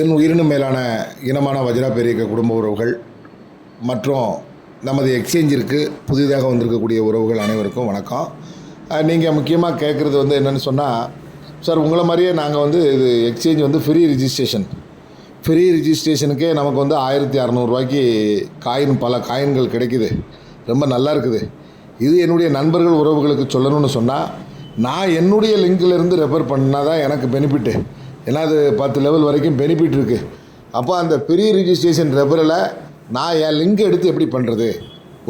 என் உயிரினும் மேலான இனமான வஜ்ரா பெரியக்க குடும்ப உறவுகள் மற்றும் நமது எக்ஸ்சேஞ்சிற்கு புதிதாக வந்திருக்கக்கூடிய உறவுகள் அனைவருக்கும் வணக்கம். நீங்கள் முக்கியமாக கேட்குறது வந்து என்னென்னு சொன்னால் சார் உங்களை மாதிரியே நாங்கள் வந்து இது எக்ஸ்சேஞ்ச் வந்து ஃப்ரீ ரிஜிஸ்ட்ரேஷன் ஃப்ரீ ரிஜிஸ்ட்ரேஷனுக்கே நமக்கு வந்து ஆயிரத்தி அறநூறுவாய்க்கு காயின் பல காயின்கள் கிடைக்குது. ரொம்ப நல்லா இருக்குது. இது என்னுடைய நண்பர்கள் உறவுகளுக்கு சொல்லணும்னு சொன்னால் நான் என்னுடைய லிங்கிலிருந்து ரெஃபர் பண்ணால் தான் எனக்கு பெனிஃபிட்டு ஏன்னா அது பத்து லெவல் வரைக்கும் பெனிஃபிட் இருக்குது அப்போ அந்த பெரிய ரிஜிஸ்ட்ரேஷன் ரெஃபரில் நான் என் லிங்க் எடுத்து எப்படி பண்ணுறது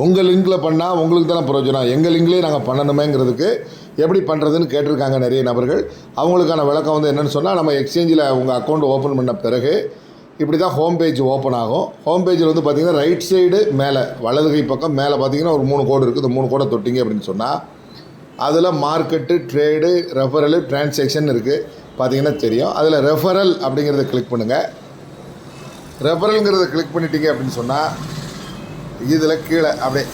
உங்கள் லிங்கில் பண்ணால் உங்களுக்கு தானே பிரயோஜனம். எங்கள் லிங்க்லேயே நாங்கள் பண்ணணுமேங்கிறதுக்கு எப்படி பண்ணுறதுன்னு கேட்டிருக்காங்க நிறைய நபர்கள். அவங்களுக்கான விளக்கம் வந்து என்னென்னு சொன்னால் நம்ம எக்ஸ்சேஞ்சில் உங்கள் அக்கௌண்ட் ஓப்பன் பண்ண பிறகு இப்படி தான் ஹோம் பேஜ் ஓப்பன் ஆகும் ஹோம் பேஜில் வந்து பார்த்திங்கன்னா ரைட் சைடு மேலே வலது கை பக்கம் மேலே பார்த்தீங்கன்னா ஒரு மூணு கோடு இருக்குது. இந்த மூணு கோடை தொட்டிங்க அப்படின்னு சொன்னால் அதில் மார்க்கெட்டு ட்ரேடு ரெஃபரலு டிரான்சாக்ஷன் இருக்குது பார்த்தீங்கன்னா தெரியும். அதில் ரெஃபரல் அப்படிங்கிறத கிளிக் பண்ணுங்கள் ரெஃபரல்ங்கிறத கிளிக் பண்ணிட்டீங்க அப்படின்னு சொன்னால் இதில் கீழே அப்படியே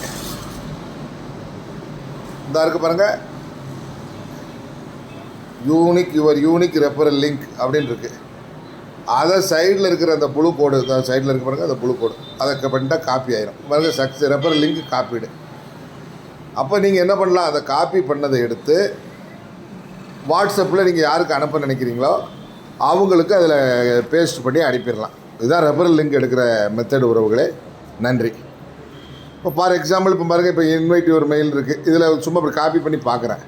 இந்த இருக்குது பாருங்கள் unique your unique referral link அப்படின்னு இருக்குது அதை சைடில் இருக்கிற அந்த புழு கோடு இந்த சைடில் இருக்க பாருங்கள் அந்த புழு கோடு அதை பண்ணிட்டால் காப்பி ஆயிரும். பாருங்கள் சக்ஸ் ரெஃபரல் லிங்க் காப்பீடு அப்போ நீங்கள் என்ன பண்ணலாம்? அதை காப்பி பண்ணதை எடுத்து வாட்ஸ்அப்பில் நீங்கள் யாருக்கு அனுப்ப நினைக்கிறீங்களோ அவங்களுக்கு அதில் பேஸ்ட் பண்ணி அனுப்பிடலாம். இதுதான் ரெஃபரல் லிங்க் எடுக்கிற மெத்தட் உறவுகளே. நன்றி. இப்போ ஃபார் எக்ஸாம்பிள் இப்போ பாருங்கள் இப்போ இன்வைட் ஒரு மெயில் இருக்குது இதில் சும்மா இப்படி காப்பி பண்ணி பார்க்குறேன்.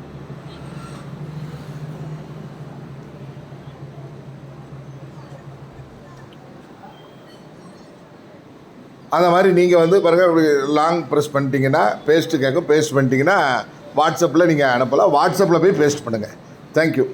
அந்த மாதிரி நீங்கள் வந்து பாருங்கள் இப்படி லாங் ப்ரெஸ் பண்ணிட்டீங்கன்னா பேஸ்ட்டு கேட்கும். பேஸ்ட் பண்ணிட்டீங்கன்னா வாட்ஸ்அப்பில் நீங்கள் அனுப்பலாம். வாட்ஸ்அப்பில் போய் பேஸ்ட் பண்ணுங்கள் தேங்க்யூ